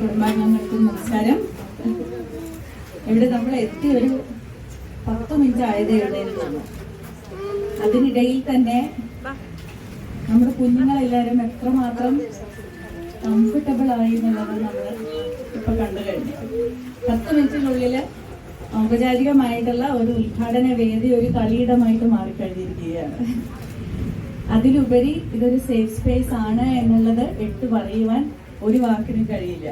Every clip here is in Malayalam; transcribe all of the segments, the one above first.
കുടുംബാംഗങ്ങൾക്കും നമസ്കാരം. ഇവിടെ നമ്മൾ എത്തി ഒരു പത്ത് മിനിറ്റ് ആയതേ ഉള്ളായിരുന്നു അതിനിടയിൽ തന്നെ നമ്മുടെ കുഞ്ഞുങ്ങളെല്ലാവരും എത്രമാത്രം കംഫർട്ടബിൾ ആയി എന്നുള്ളത് നമ്മൾ ഇപ്പൊ കണ്ടു കഴിഞ്ഞു. പത്ത് മിനിറ്റിനുള്ളിൽ ഔപചാരികമായിട്ടുള്ള ഒരു ഉദ്ഘാടന വേദി ഒരു കളിയിടമായിട്ട് മാറിക്കഴിഞ്ഞിരിക്കുകയാണ്. അതിലുപരി ഇതൊരു സേഫ് സ്പേസ് ആണ് എന്നുള്ളത് എടുത്തു പറയുവാൻ ഒരു വാക്കിനും കഴിയില്ല.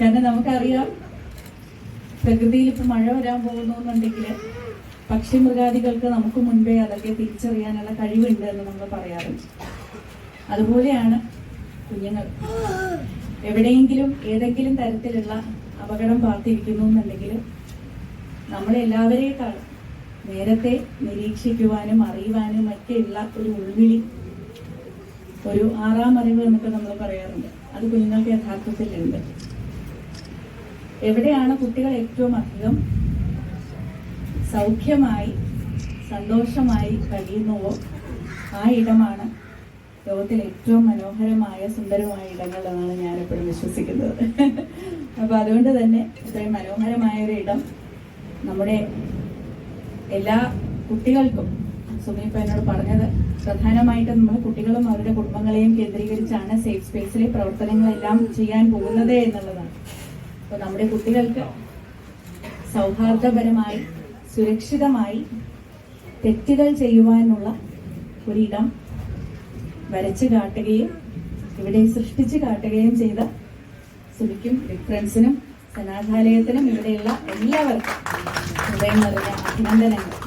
കാരണം നമുക്കറിയാം പ്രകൃതിയിൽ ഇപ്പൊ മഴ വരാൻ പോകുന്നു എന്നുണ്ടെങ്കിൽ പക്ഷി മൃഗാദികൾക്ക് നമുക്ക് മുൻപേ അതൊക്കെ തിരിച്ചറിയാനുള്ള കഴിവുണ്ട് എന്ന് നമ്മൾ പറയാറുണ്ട്. അതുപോലെയാണ് കുഞ്ഞുങ്ങൾ. എവിടെയെങ്കിലും ഏതെങ്കിലും തരത്തിലുള്ള അപകടം പാർത്തിരിക്കുന്നു എന്നുണ്ടെങ്കിൽ നമ്മളെല്ലാവരെക്കാളും നേരത്തെ നിരീക്ഷിക്കുവാനും അറിയുവാനും ഒക്കെയുള്ള ഒരു ഉൾവിളി ഒരു ആറാം അറിവ് എന്നൊക്കെ നമ്മൾ പറയാറുണ്ട്. അത് കുഞ്ഞുങ്ങൾക്ക് യഥാർത്ഥത്തിലുണ്ട്. എവിടെയാണ് കുട്ടികൾ ഏറ്റവും അധികം സൗഖ്യമായി സന്തോഷമായി കഴിയുന്നുവോ? ആ ഇടമാണ് ലോകത്തിൽ ഏറ്റവും മനോഹരമായ സുന്ദരമായ ഇടങ്ങൾ എന്നാണ് ഞാൻ എപ്പോഴും വിശ്വസിക്കുന്നത്. അപ്പൊ അതുകൊണ്ട് തന്നെ ഇത്രയും മനോഹരമായ ഒരു ഇടം നമ്മുടെ എല്ലാ കുട്ടികൾക്കും സുമി ഇപ്പൊ എന്നോട് പറഞ്ഞത് പ്രധാനമായിട്ടും നമ്മൾ കുട്ടികളും അവരുടെ കുടുംബങ്ങളെയും കേന്ദ്രീകരിച്ചാണ് സേഫ് സ്പേസിലെ പ്രവർത്തനങ്ങളെല്ലാം ചെയ്യാൻ പോകുന്നത് എന്നുള്ളതാണ്. അപ്പൊ നമ്മുടെ കുട്ടികൾക്ക് സൗഹാർദ്ദപരമായി സുരക്ഷിതമായി തെറ്റുകൾ ചെയ്യുവാനുള്ള ഒരിടം വരച്ചു കാട്ടുകയും ഇവിടെ സൃഷ്ടിച്ചു കാട്ടുകയും ചെയ്ത സുമിക്കും ഫ്രണ്ട്സിനും സനാഥാലയത്തിനും ഇവിടെയുള്ള എല്ലാവർക്കും ഹൃദയം നിറഞ്ഞ അഭിനന്ദനങ്ങൾ.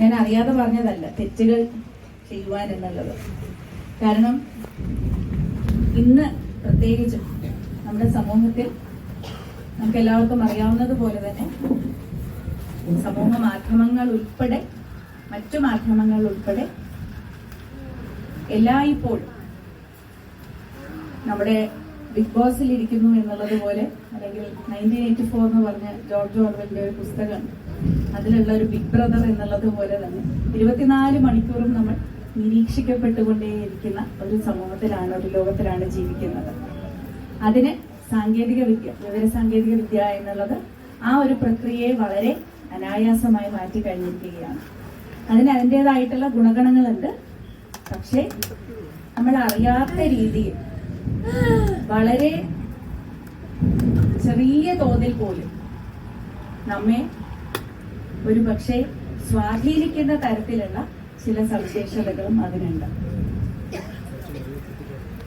ഞാൻ അറിയാതെ പറഞ്ഞതല്ല തെറ്റുകൾ ചെയ്യുവാൻ എന്നുള്ളത് കാരണം ഇന്ന് പ്രത്യേകിച്ചും നമ്മുടെ സമൂഹത്തിൽ നമുക്ക് എല്ലാവർക്കും അറിയാവുന്നത് പോലെ തന്നെ സമൂഹ മാധ്യമങ്ങൾ ഉൾപ്പെടെ മറ്റു മാധ്യമങ്ങൾ ഉൾപ്പെടെ എല്ലായ്പ്പോഴും നമ്മുടെ ബിഗ് ബോസിൽ ഇരിക്കുന്നു എന്നുള്ളത് പോലെ അല്ലെങ്കിൽ നയന്റീൻ എയ്റ്റി ഫോർ എന്ന് പറഞ്ഞ ജോർജ് ഓർവലിന്റെ ഒരു പുസ്തകം അതിലുള്ള ഒരു ബിഗ് ബ്രദർ എന്നുള്ളത് പോലെ തന്നെ ഇരുപത്തിനാല് മണിക്കൂറും നമ്മൾ നിരീക്ഷിക്കപ്പെട്ടുകൊണ്ടേയിരിക്കുന്ന ഒരു സമൂഹത്തിലാണ് ഒരു ലോകത്തിലാണ് ജീവിക്കുന്നത്. അതിന് സാങ്കേതിക വിദ്യ വിവര സാങ്കേതിക വിദ്യ എന്നുള്ളത് ആ ഒരു പ്രക്രിയയെ വളരെ അനായാസമായി മാറ്റി കഴിഞ്ഞിരിക്കുകയാണ്. അതിന് അതിന്റെതായിട്ടുള്ള ഗുണഗണങ്ങളുണ്ട്. പക്ഷേ നമ്മൾ അറിയാത്ത രീതിയിൽ വളരെ ചെറിയ തോതിൽ പോലും നമ്മെ ഒരു പക്ഷേ സ്വാധീനിക്കുന്ന തരത്തിലുള്ള ചില സവിശേഷതകളും അതിനുണ്ട്.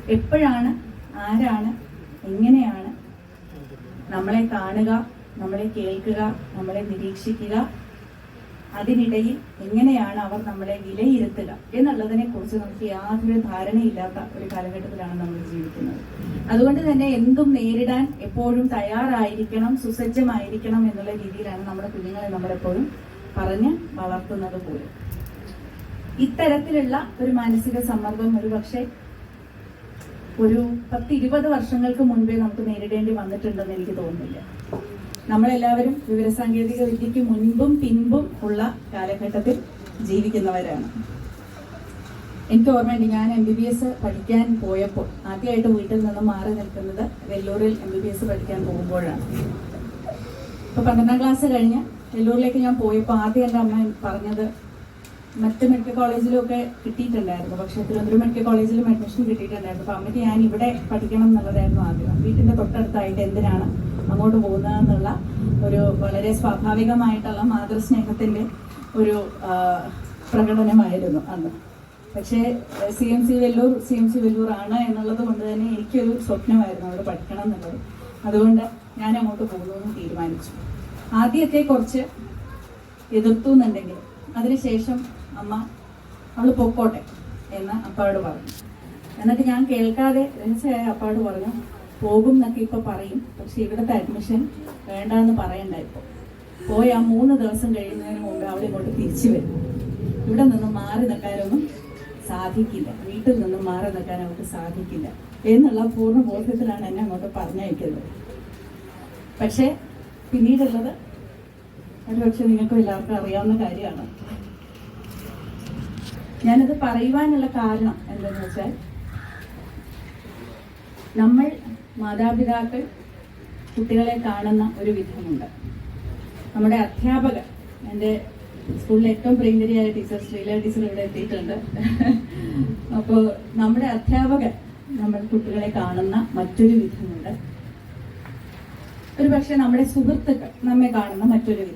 എപ്പോഴാണ് ആരാണ് എങ്ങനെയാണ് നമ്മളെ കാണുക നമ്മളെ കേൾക്കുക നമ്മളെ നിരീക്ഷിക്കുക അതിനിടയിൽ എങ്ങനെയാണ് അവർ നമ്മളെ വിലയിരുത്തുക എന്നുള്ളതിനെ കുറിച്ച് നമുക്ക് യാതൊരു ധാരണയില്ലാത്ത ഒരു കാലഘട്ടത്തിലാണ് നമ്മൾ ജീവിക്കുന്നത്. അതുകൊണ്ട് തന്നെ എന്തും നേരിടാൻ എപ്പോഴും തയ്യാറായിരിക്കണം സുസജ്ജമായിരിക്കണം എന്നുള്ള രീതിയിലാണ് നമ്മുടെ കുഞ്ഞുങ്ങളെ നമ്മളെപ്പോഴും പറഞ്ഞ് വളർത്തുന്നത് പോലും. ഇത്തരത്തിലുള്ള ഒരു മാനസിക സമ്മർദ്ദം ഒരു പക്ഷേ ഒരു പത്ത് ഇരുപത് വർഷങ്ങൾക്ക് മുൻപേ നമുക്ക് നേരിടേണ്ടി വന്നിട്ടുണ്ടെന്ന് എനിക്ക് തോന്നുന്നില്ല. നമ്മളെല്ലാവരും വിവരസാങ്കേതിക വിദ്യക്ക് മുൻപും പിൻപും ഉള്ള കാലഘട്ടത്തിൽ ജീവിക്കുന്നവരാണ്. എനിക്ക് ഓർമ്മയുണ്ട് ഞാൻ എം ബി ബി എസ് പഠിക്കാൻ പോയപ്പോൾ ആദ്യമായിട്ട് വീട്ടിൽ നിന്ന് മാറി നിൽക്കുന്നത് വെല്ലൂരിൽ എം ബി ബി എസ് പഠിക്കാൻ പോകുമ്പോഴാണ്. ഇപ്പൊ പന്ത്രണ്ടാം ക്ലാസ് കഴിഞ്ഞ് വെല്ലൂരിലേക്ക് ഞാൻ പോയപ്പോൾ ആദ്യം എന്റെ അമ്മ പറഞ്ഞത് മറ്റ് മെഡിക്കൽ കോളേജിലും ഒക്കെ കിട്ടിയിട്ടുണ്ടായിരുന്നു പക്ഷെ തിരുവനന്തപുരം മെഡിക്കൽ കോളേജിലും അഡ്മിഷൻ കിട്ടിയിട്ടുണ്ടായിരുന്നു. അപ്പൊ അമ്മയ്ക്ക് ഞാൻ ഇവിടെ പഠിക്കണം എന്നുള്ളതായിരുന്നു ആദ്യം വീട്ടിന്റെ തൊട്ടടുത്തായിട്ട് എന്തിനാണ് അങ്ങോട്ട് പോകുന്നതെന്നുള്ള ഒരു വളരെ സ്വാഭാവികമായിട്ടുള്ള മാതൃസ്നേഹത്തിന്റെ ഒരു പ്രകടനമായിരുന്നു അന്ന്. പക്ഷേ C M C Vellore C M C Vellore ആണ് എന്നുള്ളത് കൊണ്ട് തന്നെ എനിക്കൊരു സ്വപ്നമായിരുന്നു അവിടെ പഠിക്കണം എന്നുള്ളത്. അതുകൊണ്ട് ഞാൻ അങ്ങോട്ട് പോകുന്നു തീരുമാനിച്ചു. ആദ്യത്തെ കുറച്ച് എതിർത്തു എന്നുണ്ടെങ്കിൽ അതിനുശേഷം അമ്മ അവൾ പൊക്കോട്ടെ എന്ന് അപ്പാട് പറഞ്ഞു. എന്നിട്ട് ഞാൻ കേൾക്കാതെ രഹസ്യമായ അപ്പാട് പറഞ്ഞു. പോകും എന്നൊക്കെ ഇപ്പൊ പറയും. പക്ഷെ ഇവിടുത്തെ അഡ്മിഷൻ വേണ്ടാന്ന് പറയണ്ട ഇപ്പൊ. പോയി ആ മൂന്ന് ദിവസം കഴിയുന്നതിന് മുമ്പ് അവിടെ ഇങ്ങോട്ട് തിരിച്ചു വരും. ഇവിടെ നിന്ന് മാറി നിൽക്കാനൊന്നും സാധിക്കില്ല. വീട്ടിൽ നിന്നും മാറി നിൽക്കാൻ അവർക്ക് സാധിക്കില്ല. എന്നുള്ള പൂർണ ബോധ്യത്തിലാണ് എന്നെ അങ്ങോട്ട് പറഞ്ഞയക്കുന്നത്. പക്ഷെ പിന്നീടുള്ളത് ഒരുപക്ഷെ നിങ്ങൾക്കും എല്ലാവർക്കും അറിയാവുന്ന കാര്യമാണ്. ഞാനത് പറയുവാനുള്ള കാരണം എന്തെന്ന് വെച്ചാൽ നമ്മൾ മാതാപിതാക്കൾ കുട്ടികളെ കാണുന്ന ഒരു വിധമുണ്ട്. നമ്മുടെ അധ്യാപകർ എന്റെ സ്കൂളിലെ ഏറ്റവും പ്രിയങ്കരിയായ ടീച്ചർ ശ്രീല ടീച്ചർ ഇവിടെ എത്തിയിട്ടുണ്ട്. അപ്പോൾ നമ്മുടെ അധ്യാപകർ നമ്മൾ കുട്ടികളെ കാണുന്ന മറ്റൊരു വിധമുണ്ട്. ഒരു പക്ഷെ നമ്മുടെ സുഹൃത്തുക്കൾ നമ്മെ കാണുന്ന മറ്റൊരു വിധം.